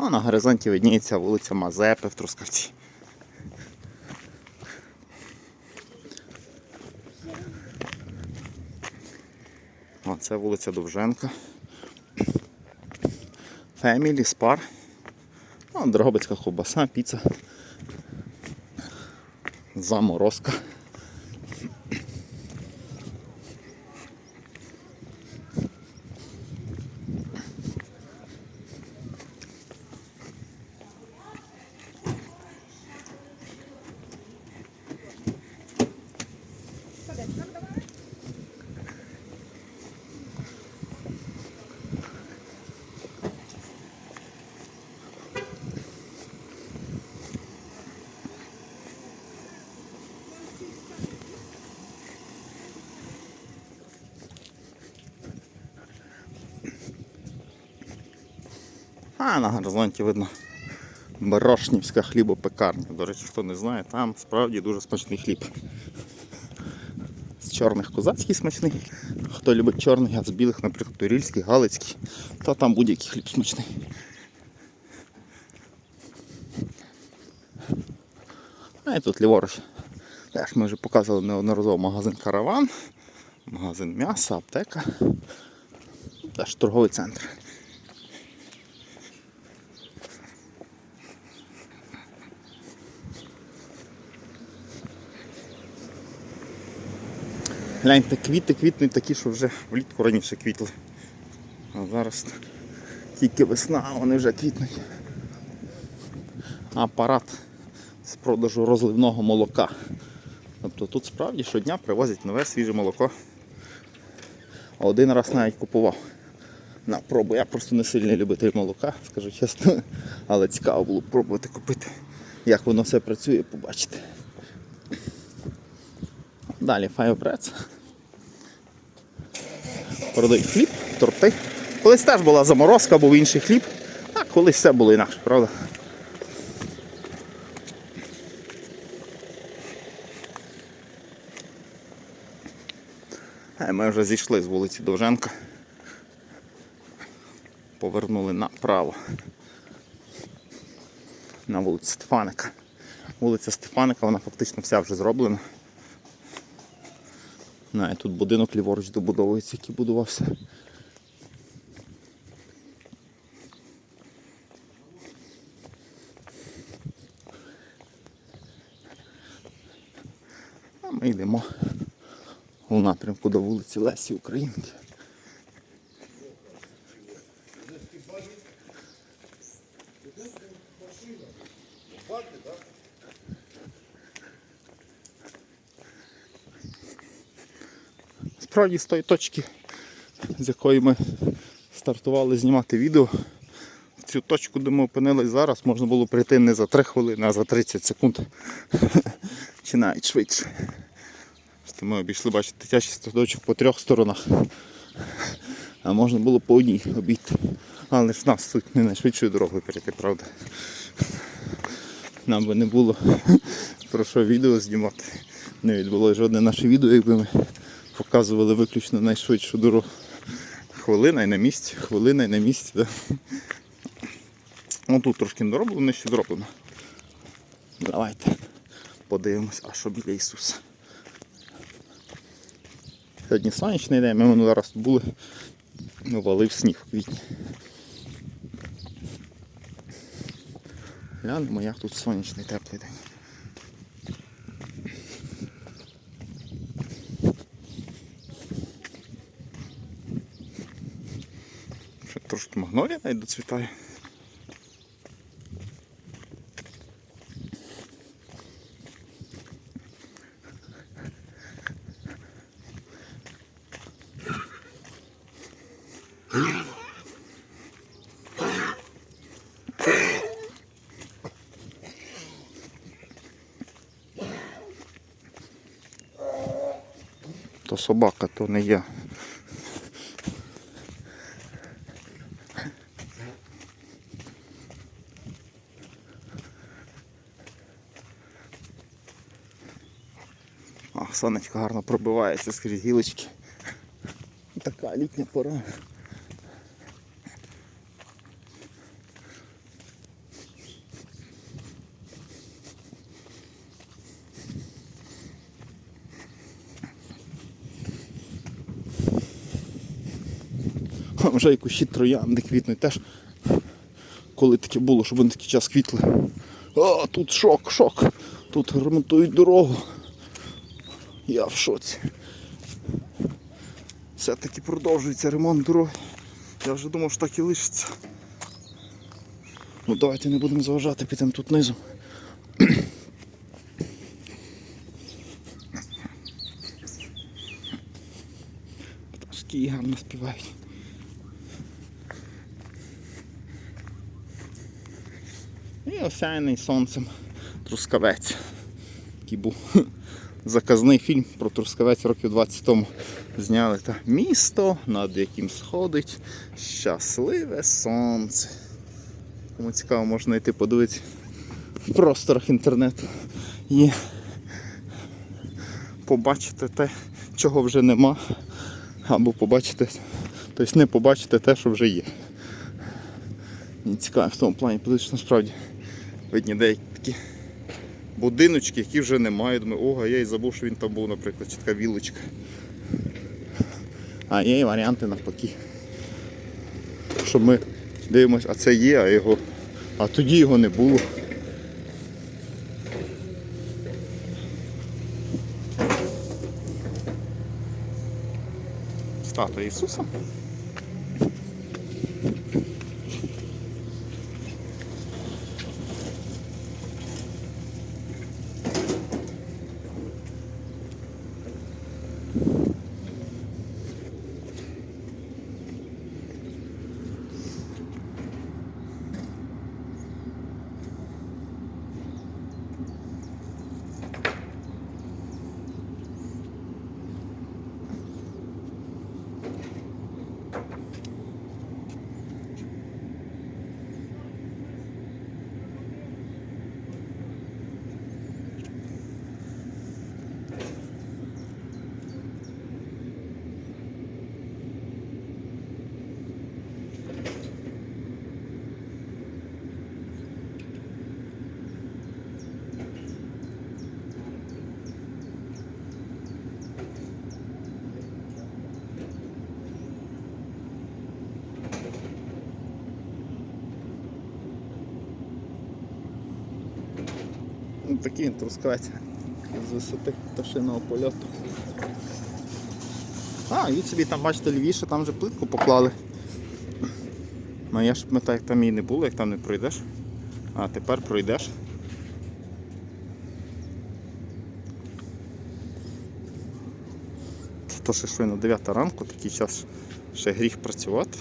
А на горизонті видніється вулиця Мазепи в Трускавці. О, це вулиця Довженка. Фемілі, спар. О, Дрогобицька ковбаса, піца. Заморозка. А на горизонті видно Барошнівська хлібопекарня. До речі, хто не знає, там справді дуже смачний хліб. З чорних козацький смачний. Хто любить чорний, а з білих, наприклад, турільський, галицький, то там будь-який хліб смачний. А і тут ліворуч. Теж ми вже показували неодноразово магазин Караван, магазин м'яса, аптека. Теж торговий центр. Гляньте, квіти квітнуть такі, що вже влітку раніше квітли. А зараз тільки весна, вони вже квітнуть. Апарат з продажу розливного молока. Тобто тут справді щодня привозять нове свіже молоко. Один раз навіть купував. На пробу. Я просто не сильний любитель молока, скажу чесно. Але цікаво було пробувати купити, як воно все працює, побачити. Далі Five Breads. Продають хліб, торти. Колись теж була заморозка, був інший хліб, а колись все було інакше, правда? Е, Ми вже зійшли з вулиці Довженка. Повернули направо. На вулицю Стефаника. Вулиця Стефаника, вона фактично вся вже зроблена. На, тут будинок ліворуч добудовується, який будувався. А ми йдемо у напрямку до вулиці Лесі Українки. Справді з тої точки, з якої ми стартували знімати відео. В цю точку, де ми опинились зараз, можна було прийти не за 3 хвилини, а за 30 секунд. Чи навіть швидше. Ми обійшли, бачите, дитячий садочок по трьох сторонах. А можна було по одній обійти. Але ж нас суть не найшвидшою дорогою перейти, правда. Нам би не було про що відео знімати. Не відбулося жодне наше відео, якби ми показували виключно найшвидшу дорогу. Хвилина і на місці, хвилина і на місці. Да. Ну тут трошки не дороблено, ще зроблено. Давайте подивимось, а що біля Ісуса. Сьогодні сонячний день, ми минулий раз були, ну, валив сніг в квітні. Глянемо, як тут сонячний теплий день. Ще трошки магнолія навіть доцвітає. То собака, то не я. сонечко гарно пробивається скрізь гілочки. Така літня пора. Вже і кущі троянди квітнуть теж. Коли таке було, щоб вони такий час квітли. А, тут шок, шок, тут ремонтують дорогу. Я в шоці. Все-таки продовжується ремонт дороги. Я вже думав, що так і лишиться. Ну давайте не будемо заважати, підемо тут низом. Пташки гарно співають. І осяяний сонцем Трускавець. Був заказний фільм про Трускавець років 20 тому. Зняли та місто, над яким сходить щасливе сонце. Кому цікаво, можна йти подивитися в просторах інтернету. Є побачити те, чого вже нема, або побачити, тобто не побачити те, що вже є. Мені цікаво в тому плані, подивитися насправді видні деякі такі будиночки, які вже немає. Думаю, ого, я і забув, що він там був, наприклад, чи така вілочка. А є і варіанти навпаки. Щоб ми дивимося, а це є, а його. А тоді його не було. Статуя Ісуса. Ну, такий він трускавець з висоти пташиного польоту. А, і собі там, бачите, лівіше, там вже плитку поклали. Ну я ж пам'ятаю, як там її не було, як там не пройдеш. А тепер пройдеш. То ще щойно 9 ранку, такий час ще гріх працювати.